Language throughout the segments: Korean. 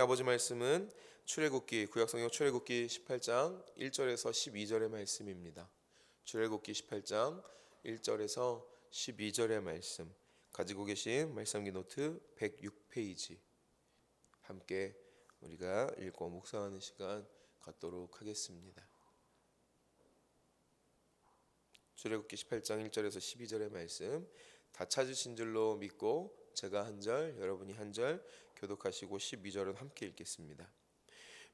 아버지 말씀은 출애굽기 구약성경 출애굽기 18장 1절에서 12절의 말씀입니다. 출애굽기 18장 1절에서 12절의 말씀 가지고 계신 말씀기 노트 106페이지 함께 우리가 읽고 묵상하는 시간 갖도록 하겠습니다. 출애굽기 18장 1절에서 12절의 말씀 다 찾으신 줄로 믿고 제가 한 절, 여러분이 한 절 교독하시고 12절은 함께 읽겠습니다.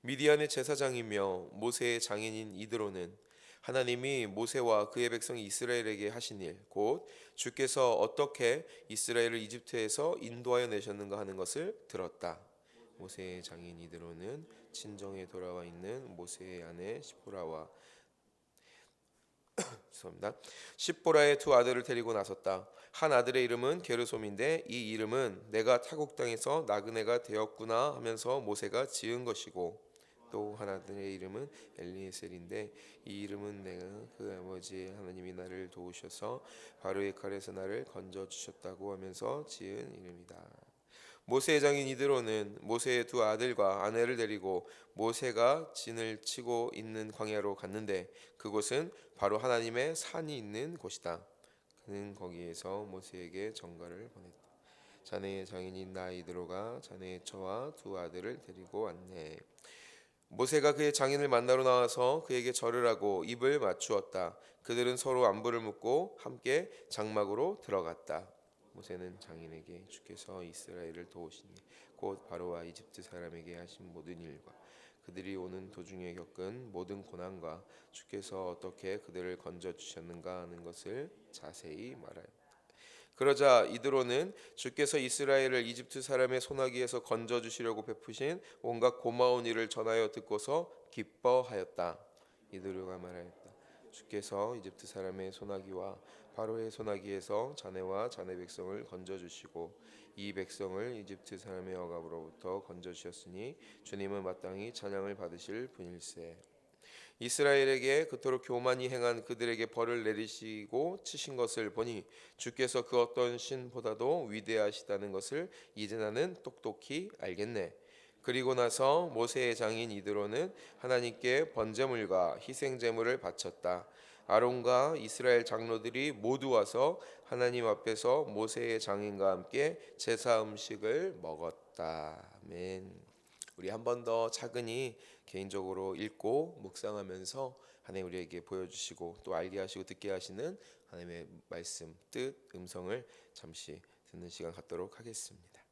미디안의 제사장이며 모세의 장인인 이드로는 하나님이 모세와 그의 백성 이스라엘에게 하신 일, 곧 주께서 어떻게 이스라엘을 이집트에서 인도하여 내셨는가 하는 것을 들었다. 모세의 장인 이드로는 친정에 돌아와 있는 모세의 아내 시보라와 죄송합니다. 십보라의 두 아들을 데리고 나섰다. 한 아들의 이름은 게르솜인데 이 이름은 내가 타국 땅에서 나그네가 되었구나 하면서 모세가 지은 것이고 또 한 아들의 이름은 엘리에셀인데 이 이름은 내가 그 아버지 하나님이 나를 도우셔서 바로의 칼에서 나를 건져 주셨다고 하면서 지은 이름이다. 모세의 장인 이드로는 모세의 두 아들과 아내를 데리고 모세가 진을 치고 있는 광야로 갔는데 그곳은 바로 하나님의 산이 있는 곳이다. 그는 거기에서 모세에게 전가를 보냈다. 자네의 장인인 나 이드로가 자네의 처와 두 아들을 데리고 왔네. 모세가 그의 장인을 만나러 나와서 그에게 절을 하고 입을 맞추었다. 그들은 서로 안부를 묻고 함께 장막으로 들어갔다. 모세는 장인에게 주께서 이스라엘을 도우시니 곧 바로와 이집트 사람에게 하신 모든 일과 그들이 오는 도중에 겪은 모든 고난과 주께서 어떻게 그들을 건져 주셨는가 하는 것을 자세히 말하였다. 그러자 이드로는 주께서 이스라엘을 이집트 사람의 손아귀에서 건져 주시려고 베푸신 온갖 고마운 일을 전하여 듣고서 기뻐하였다. 이드로가 말하였다. 주께서 이집트 사람의 손아귀와 바로의 손아귀에서 자네와 자네 백성을 건져 주시고 이 백성을 이집트 사람의 억압으로부터 건져 주셨으니 주님은 마땅히 찬양을 받으실 분일세. 이스라엘에게 그토록 교만히 행한 그들에게 벌을 내리시고 치신 것을 보니 주께서 그 어떤 신보다도 위대하시다는 것을 이제 나는 똑똑히 알겠네. 그리고 나서 모세의 장인 이드로는 하나님께 번제물과 희생 제물을 바쳤다. 아론과 이스라엘 장로들이 모두 와서 하나님 앞에서 모세의 장인과 함께 제사 음식을 먹었다. 아멘. 우리 한 번 더 차근히 개인적으로 읽고 묵상하면서 하나님 우리에게 보여주시고 또 알게 하시고 듣게 하시는 하나님의 말씀, 뜻, 음성을 잠시 듣는 시간 갖도록 하겠습니다.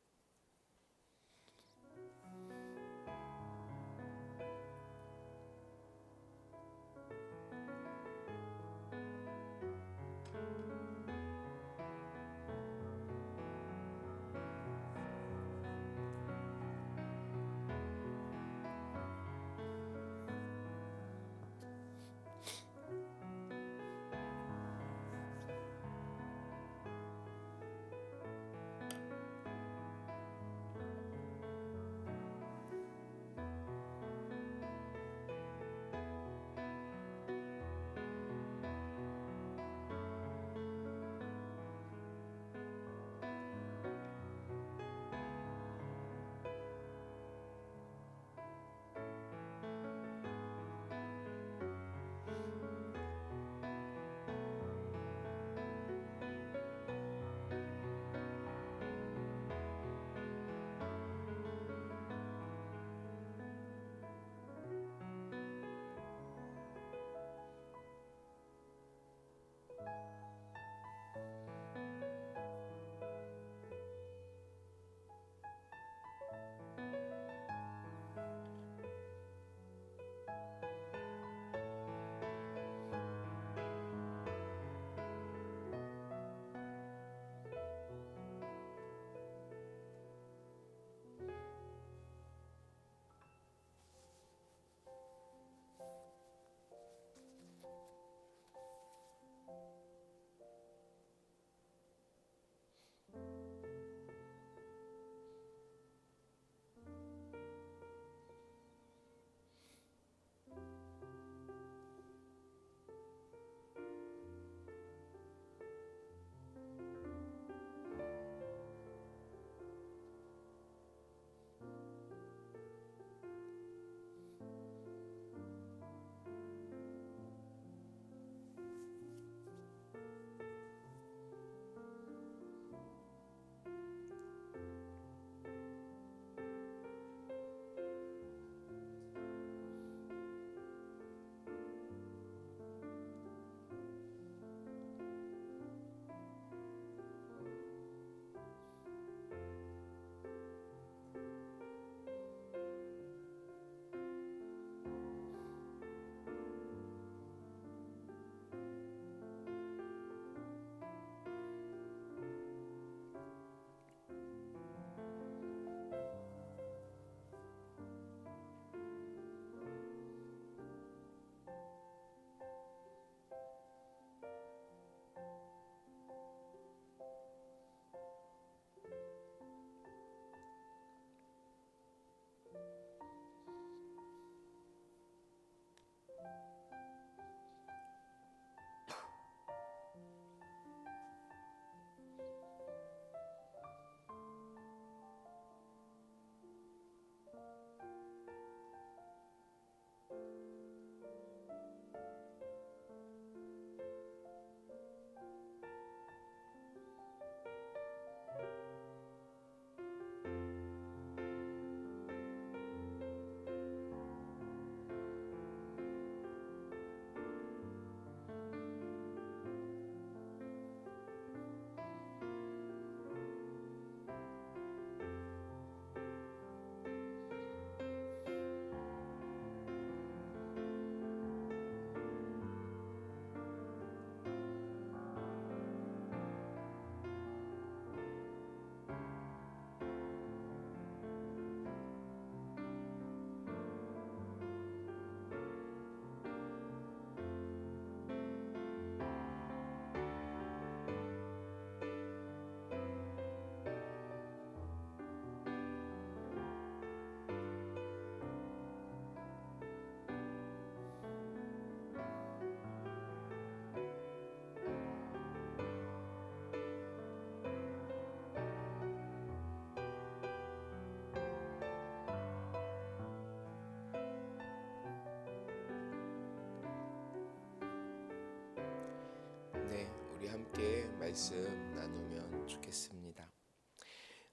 말씀 나누면 좋겠습니다.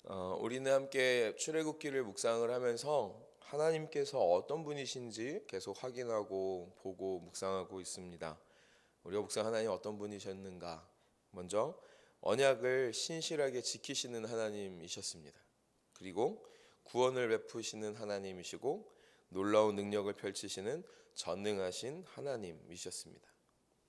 어, 우리는 함께 출애굽기를 묵상을 하면서 하나님께서 어떤 분이신지 계속 확인하고 보고 묵상하고 있습니다. 우리가 묵상 하나님 어떤 분이셨는가? 먼저 언약을 신실하게 지키시는 하나님이셨습니다. 그리고 구원을 베푸시는 하나님이시고 놀라운 능력을 펼치시는 전능하신 하나님이셨습니다.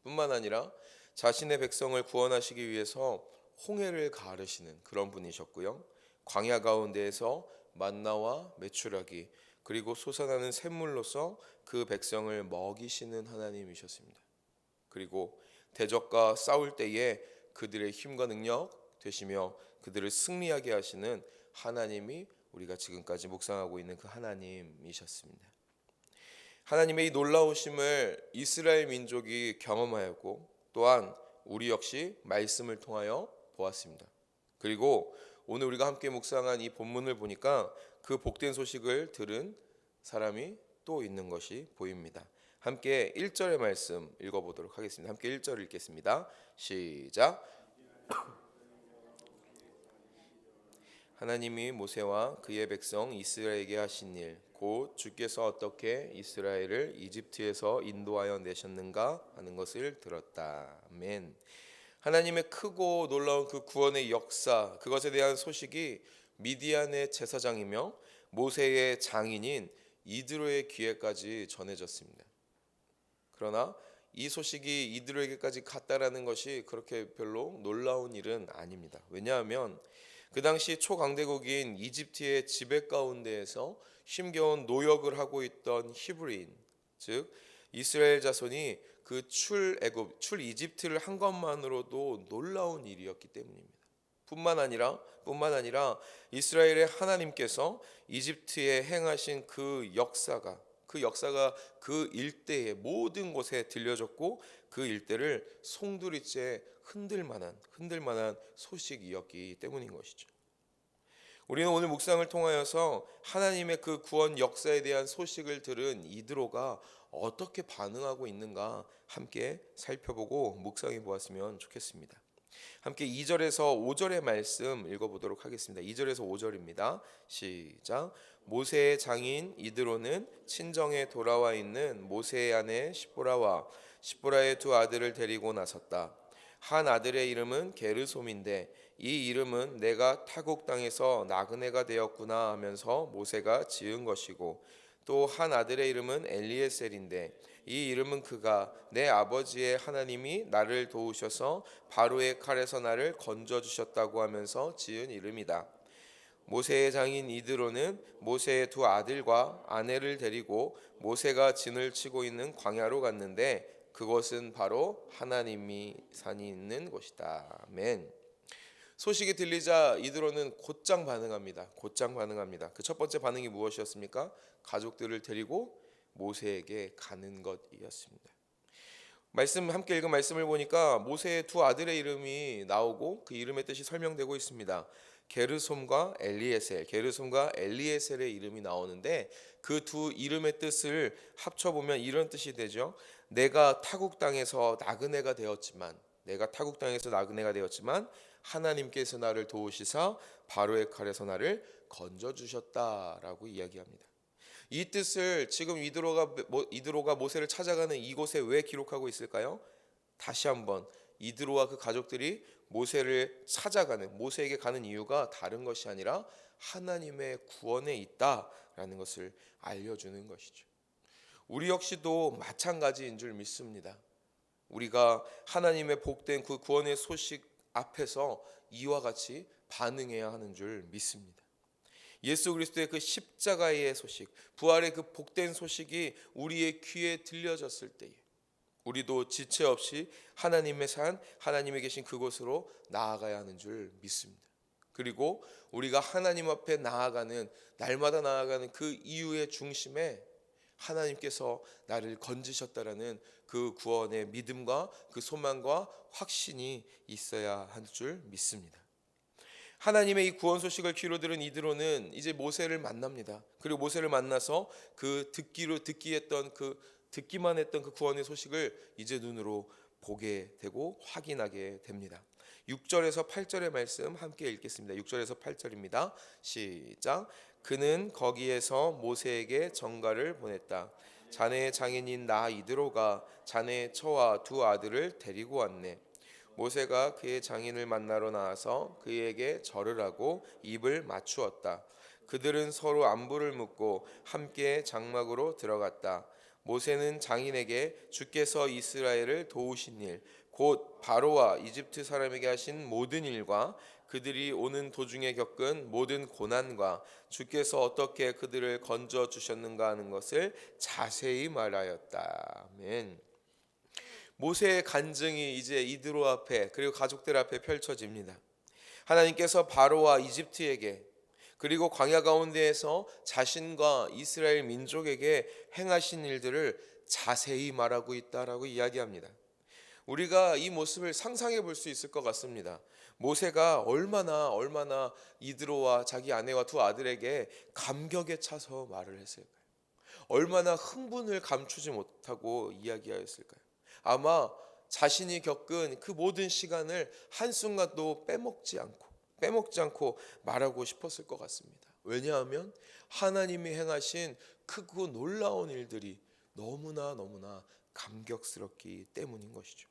뿐만 아니라 자신의 백성을 구원하시기 위해서 홍해를 가르시는 그런 분이셨고요. 광야 가운데에서 만나와 메추라기 그리고 솟아나는 샘물로서 그 백성을 먹이시는 하나님이셨습니다. 그리고 대적과 싸울 때에 그들의 힘과 능력 되시며 그들을 승리하게 하시는 하나님이 우리가 지금까지 묵상하고 있는 그 하나님이셨습니다. 하나님의 이 놀라우심을 이스라엘 민족이 경험하였고 또한 우리 역시 말씀을 통하여 보았습니다. 그리고 오늘 우리가 함께 묵상한 이 본문을 보니까 그 복된 소식을 들은 사람이 또 있는 것이 보입니다. 함께 1절의 말씀 읽어보도록 하겠습니다. 함께 1절 읽겠습니다. 시작. 하나님이 모세와 그의 백성 이스라엘에게 하신 일, 곧 주께서 어떻게 이스라엘을 이집트에서 인도하여 내셨는가 하는 것을 들었다. 아멘. 하나님의 크고 놀라운 그 구원의 역사, 그것에 대한 소식이 미디안의 제사장이며 모세의 장인인 이드로의 귀에까지 전해졌습니다. 그러나 이 소식이 이드로에게까지 갔다라는 것이 그렇게 별로 놀라운 일은 아닙니다. 왜냐하면 그 당시 초강대국인 이집트의 지배 가운데에서 힘겨운 노역을 하고 있던 히브리인, 즉 이스라엘 자손이 그 출애굽, 출 이집트를 한 것만으로도 놀라운 일이었기 때문입니다. 뿐만 아니라 뿐만 아니라 이스라엘의 하나님께서 이집트에 행하신 그 역사가 그 역사가 그 일대의 모든 곳에 들려졌고 그 일대를 송두리째 흔들 만한 흔들 만한 소식이었기 때문인 것이죠. 우리는 오늘 묵상을 통하여서 하나님의 그 구원 역사에 대한 소식을 들은 이드로가 어떻게 반응하고 있는가 함께 살펴보고 묵상해 보았으면 좋겠습니다. 함께 2절에서 5절의 말씀 읽어보도록 하겠습니다. 2절에서 5절입니다. 시작. 모세의 장인 이드로는 친정에 돌아와 있는 모세의 아내 시보라와 시보라의 두 아들을 데리고 나섰다. 한 아들의 이름은 게르솜인데 이 이름은 내가 타국 땅에서 나그네가 되었구나 하면서 모세가 지은 것이고 또 한 아들의 이름은 엘리에셀인데 이 이름은 그가 내 아버지의 하나님이 나를 도우셔서 바로의 칼에서 나를 건져 주셨다고 하면서 지은 이름이다. 모세의 장인 이드로는 모세의 두 아들과 아내를 데리고 모세가 진을 치고 있는 광야로 갔는데 그것은 바로 하나님이 산이 있는 곳이다. 아멘. 소식이 들리자 이드로는 곧장 반응합니다. 곧장 반응합니다. 그 첫 번째 반응이 무엇이었습니까? 가족들을 데리고 모세에게 가는 것이었습니다. 말씀 함께 읽은 말씀을 보니까 모세의 두 아들의 이름이 나오고 그 이름의 뜻이 설명되고 있습니다. 게르솜과 엘리에셀, 게르솜과 엘리에셀의 이름이 나오는데 그 두 이름의 뜻을 합쳐 보면 이런 뜻이 되죠. 내가 타국 땅에서 나그네가 되었지만 내가 타국 땅에서 나그네가 되었지만 하나님께서 나를 도우시사 바로의 칼에서 나를 건져 주셨다라고 이야기합니다. 이 뜻을 지금 이드로가 이드로가 모세를 찾아가는 이곳에 왜 기록하고 있을까요? 다시 한번 이드로와 그 가족들이 모세를 찾아가는 모세에게 가는 이유가 다른 것이 아니라 하나님의 구원에 있다라는 것을 알려주는 것이죠. 우리 역시도 마찬가지인 줄 믿습니다. 우리가 하나님의 복된 그 구원의 소식 앞에서 이와 같이 반응해야 하는 줄 믿습니다. 예수 그리스도의 그 십자가의 소식, 부활의 그 복된 소식이 우리의 귀에 들려졌을 때에 우리도 지체 없이 하나님의 산, 하나님의 계신 그곳으로 나아가야 하는 줄 믿습니다. 그리고 우리가 하나님 앞에 나아가는 날마다 나아가는 그 이유의 중심에 하나님께서 나를 건지셨다라는 그 구원의 믿음과 그 소망과 확신이 있어야 할 줄 믿습니다. 하나님의 이 구원 소식을 귀로 들은 이드로는 이제 모세를 만납니다. 그리고 모세를 만나서 그 듣기로 듣기 했던 그 듣기만 했던 그 구원의 소식을 이제 눈으로 보게 되고 확인하게 됩니다. 6절에서 8절의 말씀 함께 읽겠습니다. 6절에서 8절입니다. 시작. 그는 거기에서 모세에게 전가를 보냈다. 자네의 장인인 나 이드로가 자네의 처와 두 아들을 데리고 왔네. 모세가 그의 장인을 만나러 나와서 그에게 절을 하고 입을 맞추었다. 그들은 서로 안부를 묻고 함께 장막으로 들어갔다. 모세는 장인에게 주께서 이스라엘을 도우신 일, 곧 바로와 이집트 사람에게 하신 모든 일과 그들이 오는 도중에 겪은 모든 고난과 주께서 어떻게 그들을 건져 주셨는가 하는 것을 자세히 말하였다. 아멘. 모세의 간증이 이제 이드로 앞에 그리고 가족들 앞에 펼쳐집니다. 하나님께서 바로와 이집트에게 그리고 광야 가운데에서 자신과 이스라엘 민족에게 행하신 일들을 자세히 말하고 있다라고 이야기합니다. 우리가 이 모습을 상상해 볼 수 있을 것 같습니다. 모세가 얼마나 얼마나 이드로와 자기 아내와 두 아들에게 감격에 차서 말을 했을까요? 얼마나 흥분을 감추지 못하고 이야기하였을까요? 아마 자신이 겪은 그 모든 시간을 한순간도 빼먹지 않고 빼먹지 않고 말하고 싶었을 것 같습니다. 왜냐하면 하나님이 행하신 크고 놀라운 일들이 너무나 너무나 감격스럽기 때문인 것이죠.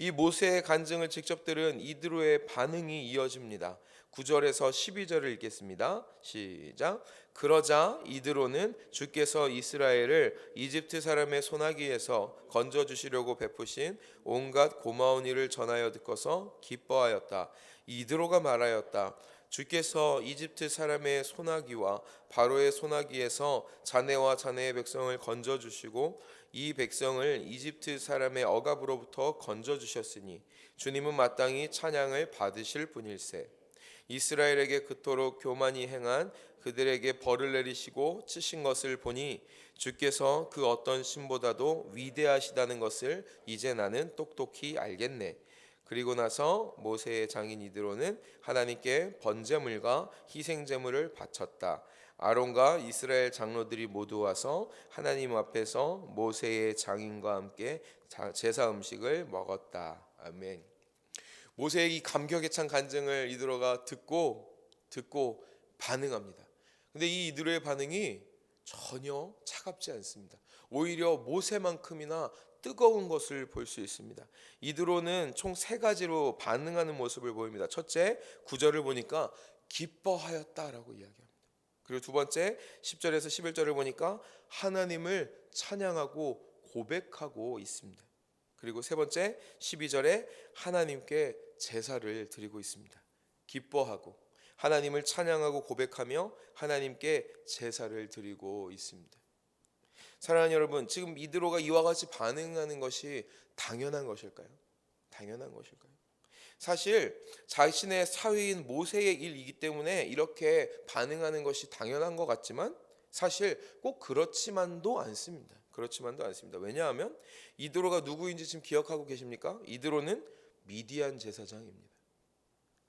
이 모세의 간증을 직접 들은 이드로의 반응이 이어집니다. 9절에서 12절을 읽겠습니다. 시작. 그러자 이드로는 주께서 이스라엘을 이집트 사람의 손아귀에서 건져 주시려고 베푸신 온갖 고마운 일을 전하여 듣고서 기뻐하였다. 이드로가 말하였다. 주께서 이집트 사람의 손아귀와 바로의 손아귀에서 자네와 자네의 백성을 건져 주시고 이 백성을 이집트 사람의 억압으로부터 건져 주셨으니 주님은 마땅히 찬양을 받으실 분일세. 이스라엘에게 그토록 교만이 행한 그들에게 벌을 내리시고 치신 것을 보니 주께서 그 어떤 신보다도 위대하시다는 것을 이제 나는 똑똑히 알겠네. 그리고 나서 모세의 장인 이드로는 하나님께 번제물과 희생제물을 바쳤다. 아론과 이스라엘 장로들이 모두 와서 하나님 앞에서 모세의 장인과 함께 제사 음식을 먹었다. 아멘. 모세의 이 감격에 찬 간증을 이드로가 듣고 듣고 반응합니다. 근데 이 이드로의 반응이 전혀 차갑지 않습니다. 오히려 모세만큼이나 뜨거운 것을 볼 수 있습니다. 이드로는 총 세 가지로 반응하는 모습을 보입니다. 첫째, 구절을 보니까 기뻐하였다라고 이야기합니다. 그리고 두 번째, 10절에서 11절을 보니까 하나님을 찬양하고 고백하고 있습니다. 그리고 세 번째, 12절에 하나님께 제사를 드리고 있습니다. 기뻐하고 하나님을 찬양하고 고백하며 하나님께 제사를 드리고 있습니다. 사랑하는 여러분, 지금 이드로가 이와 같이 반응하는 것이 당연한 것일까요? 당연한 것일까요? 사실 자신의 사위인 모세의 일이기 때문에 이렇게 반응하는 것이 당연한 것 같지만 사실 꼭 그렇지만도 않습니다. 그렇지만도 않습니다. 왜냐하면 이드로가 누구인지 지금 기억하고 계십니까? 이드로는 미디안 제사장입니다.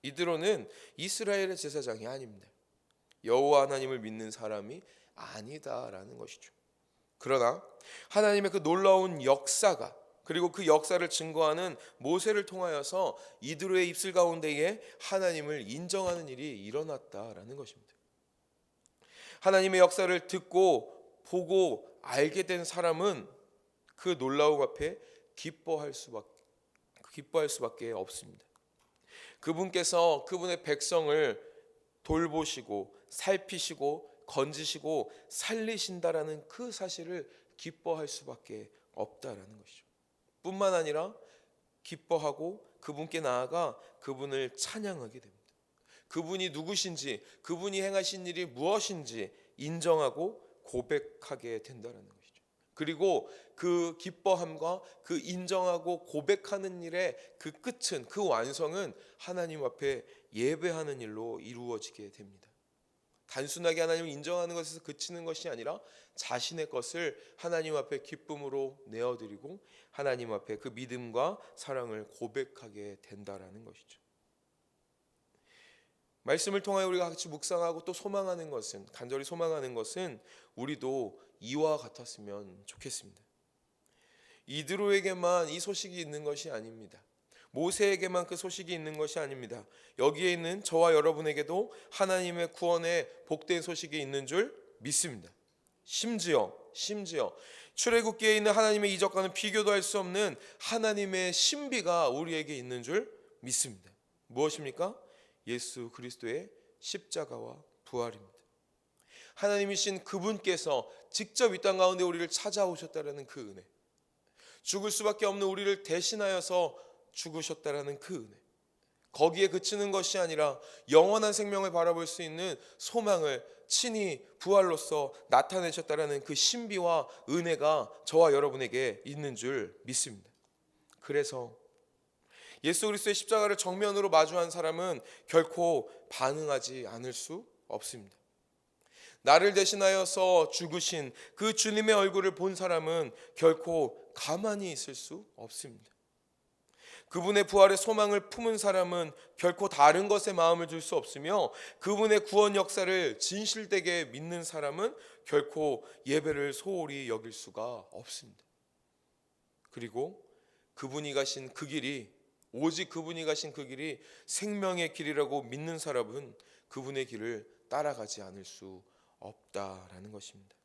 이드로는 이스라엘의 제사장이 아닙니다. 여호와 하나님을 믿는 사람이 아니다라는 것이죠. 그러나 하나님의 그 놀라운 역사가 그리고 그 역사를 증거하는 모세를 통하여서 이드로의 입술 가운데에 하나님을 인정하는 일이 일어났다라는 것입니다. 하나님의 역사를 듣고 보고 알게 된 사람은 그 놀라움 앞에 기뻐할 수밖에 기뻐할 수밖에 없습니다. 그분께서 그분의 백성을 돌보시고 살피시고 건지시고 살리신다라는 그 사실을 기뻐할 수밖에 없다라는 것이죠. 뿐만 아니라 기뻐하고 그분께 나아가 그분을 찬양하게 됩니다. 그분이 누구신지, 그분이 행하신 일이 무엇인지 인정하고 고백하게 된다라는 것이죠. 그리고 그 기뻐함과 그 인정하고 고백하는 일의 그 끝은 그 완성은 하나님 앞에 예배하는 일로 이루어지게 됩니다. 단순하게 하나님을 인정하는 것에서 그치는 것이 아니라 자신의 것을 하나님 앞에 기쁨으로 내어드리고 하나님 앞에 그 믿음과 사랑을 고백하게 된다라는 것이죠. 말씀을 통하여 우리가 같이 묵상하고 또 소망하는 것은 간절히 소망하는 것은 우리도 이와 같았으면 좋겠습니다. 이드로에게만 이 소식이 있는 것이 아닙니다. 모세에게만 그 소식이 있는 것이 아닙니다. 여기에 있는 저와 여러분에게도 하나님의 구원의 복된 소식이 있는 줄 믿습니다. 심지어 심지어 출애굽기에 있는 하나님의 이적과는 비교도 할 수 없는 하나님의 신비가 우리에게 있는 줄 믿습니다. 무엇입니까? 예수 그리스도의 십자가와 부활입니다. 하나님이신 그분께서 직접 이 땅 가운데 우리를 찾아오셨다라는 그 은혜. 죽을 수밖에 없는 우리를 대신하여서 죽으셨다라는 그 은혜. 거기에 그치는 것이 아니라 영원한 생명을 바라볼 수 있는 소망을 친히 부활로서 나타내셨다라는 그 신비와 은혜가 저와 여러분에게 있는 줄 믿습니다. 그래서 예수 그리스도의 십자가를 정면으로 마주한 사람은 결코 반응하지 않을 수 없습니다. 나를 대신하여서 죽으신 그 주님의 얼굴을 본 사람은 결코 가만히 있을 수 없습니다. 그분의 부활의 소망을 품은 사람은 결코 다른 것에 마음을 둘수 없으며 그분의 구원 역사를 진실되게 믿는 사람은 결코 예배를 소홀히 여길 수가 없습니다. 그리고 그분이 가신 그 길이 오직 그분이 가신 그 길이 생명의 길이라고 믿는 사람은 그분의 길을 따라가지 않을 수 없다라는 것입니다.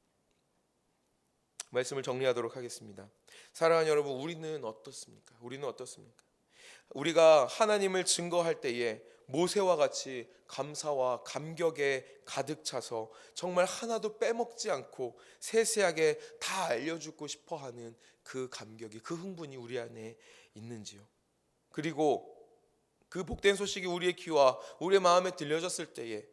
말씀을 정리하도록 하겠습니다. 사랑하는 여러분, 우리는 어떻습니까? 우리는 어떻습니까? 우리가 하나님을 증거할 때에 모세와 같이 감사와 감격에 가득 차서 정말 하나도 빼먹지 않고 세세하게 다 알려주고 싶어 하는 그 감격이, 그 흥분이 우리 안에 있는지요. 그리고 그 복된 소식이 우리의 귀와 우리의 마음에 들려졌을 때에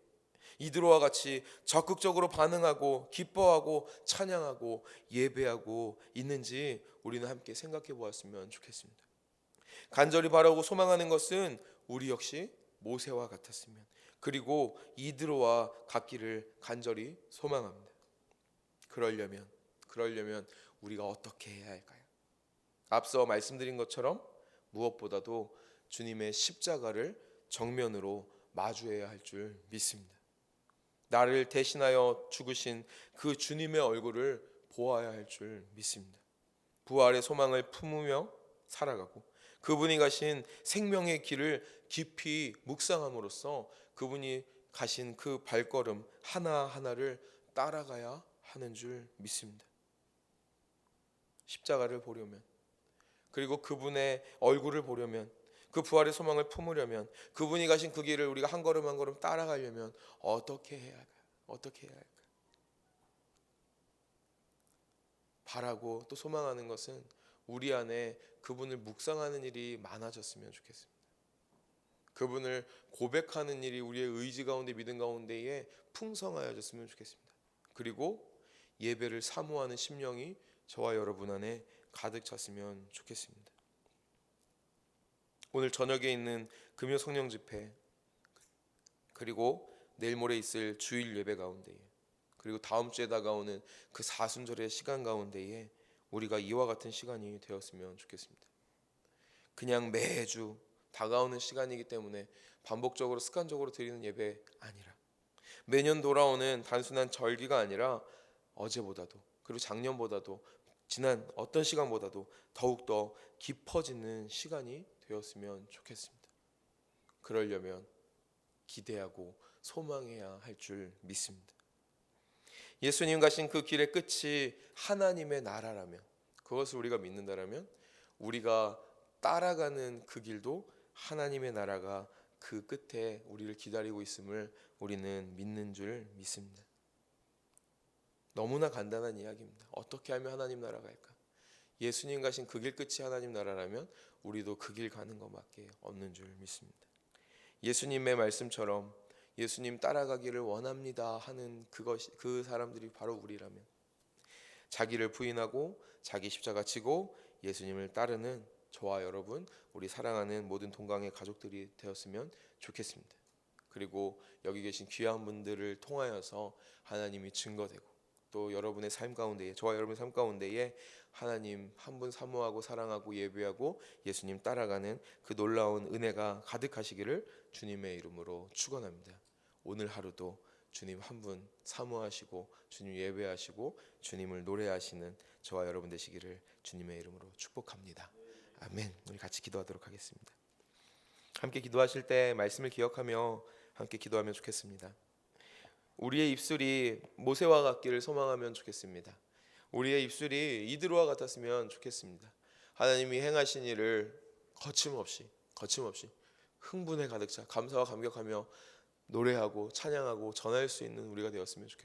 이들과 같이 적극적으로 반응하고 기뻐하고 찬양하고 예배하고 있는지 우리는 함께 생각해 보았으면 좋겠습니다. 간절히 바라고 소망하는 것은 우리 역시 모세와 같았으면 그리고 이드로와 같기를 간절히 소망합니다. 그러려면 그러려면 우리가 어떻게 해야 할까요? 앞서 말씀드린 것처럼 무엇보다도 주님의 십자가를 정면으로 마주해야 할 줄 믿습니다. 나를 대신하여 죽으신 그 주님의 얼굴을 보아야 할 줄 믿습니다. 부활의 소망을 품으며 살아가고 그분이 가신 생명의 길을 깊이 묵상함으로써 그분이 가신 그 발걸음 하나하나를 따라가야 하는 줄 믿습니다. 십자가를 보려면 그리고 그분의 얼굴을 보려면 그 부활의 소망을 품으려면 그분이 가신 그 길을 우리가 한 걸음 한 걸음 따라가려면 어떻게 해야 할까요? 어떻게 해야 할까요? 바라고 또 소망하는 것은 우리 안에 그분을 묵상하는 일이 많아졌으면 좋겠습니다. 그분을 고백하는 일이 우리의 의지 가운데 믿음 가운데에 풍성하여졌으면 좋겠습니다. 그리고 예배를 사모하는 심령이 저와 여러분 안에 가득 찼으면 좋겠습니다. 오늘 저녁에 있는 금요 성령 집회 그리고 내일 모레 있을 주일 예배 가운데에 그리고 다음 주에 다가오는 그 사순절의 시간 가운데에 우리가 이와 같은 시간이 되었으면 좋겠습니다. 그냥 매주 다가오는 시간이기 때문에 반복적으로 습관적으로 드리는 예배 아니라 매년 돌아오는 단순한 절기가 아니라 어제보다도 그리고 작년보다도 지난 어떤 시간보다도 더욱더 깊어지는 시간이 되었으면 좋겠습니다. 그러려면 기대하고 소망해야 할 줄 믿습니다. 예수님 가신 그 길의 끝이 하나님의 나라라면 그것을 우리가 믿는다라면 우리가 따라가는 그 길도 하나님의 나라가 그 끝에 우리를 기다리고 있음을 우리는 믿는 줄 믿습니다. 너무나 간단한 이야기입니다. 어떻게 하면 하나님 나라 갈까? 예수님 가신 그 길 끝이 하나님 나라라면 우리도 그 길 가는 것밖에 없는 줄 믿습니다. 예수님의 말씀처럼 예수님 따라가기를 원합니다 하는 그것이 그 사람들이 바로 우리라면 자기를 부인하고 자기 십자가 지고 예수님을 따르는 저와 여러분 우리 사랑하는 모든 동강의 가족들이 되었으면 좋겠습니다. 그리고 여기 계신 귀한 분들을 통하여서 하나님이 증거되고 또 여러분의 삶 가운데에 저와 여러분의 삶 가운데에 하나님 한 분 사모하고 사랑하고 예배하고 예수님 따라가는 그 놀라운 은혜가 가득하시기를 주님의 이름으로 축원합니다. 오늘 하루도 주님 한 분 사모하시고 주님 예배하시고 주님을 노래하시는 저와 여러분 되시기를 주님의 이름으로 축복합니다. 아멘. 우리 같이 기도하도록 하겠습니다. 함께 기도하실 때 말씀을 기억하며 함께 기도하면 좋겠습니다. 우리의 입술이 모세와 같기를 소망하면 좋겠습니다. 우리의 입술이 이드로와 같았으면 좋겠습니다. 하나님이 행하신 일을 거침없이 거침없이 흥분에 가득 차 감사와 감격하며 노래하고 찬양하고 전할 수 있는 우리가 되었으면 좋겠고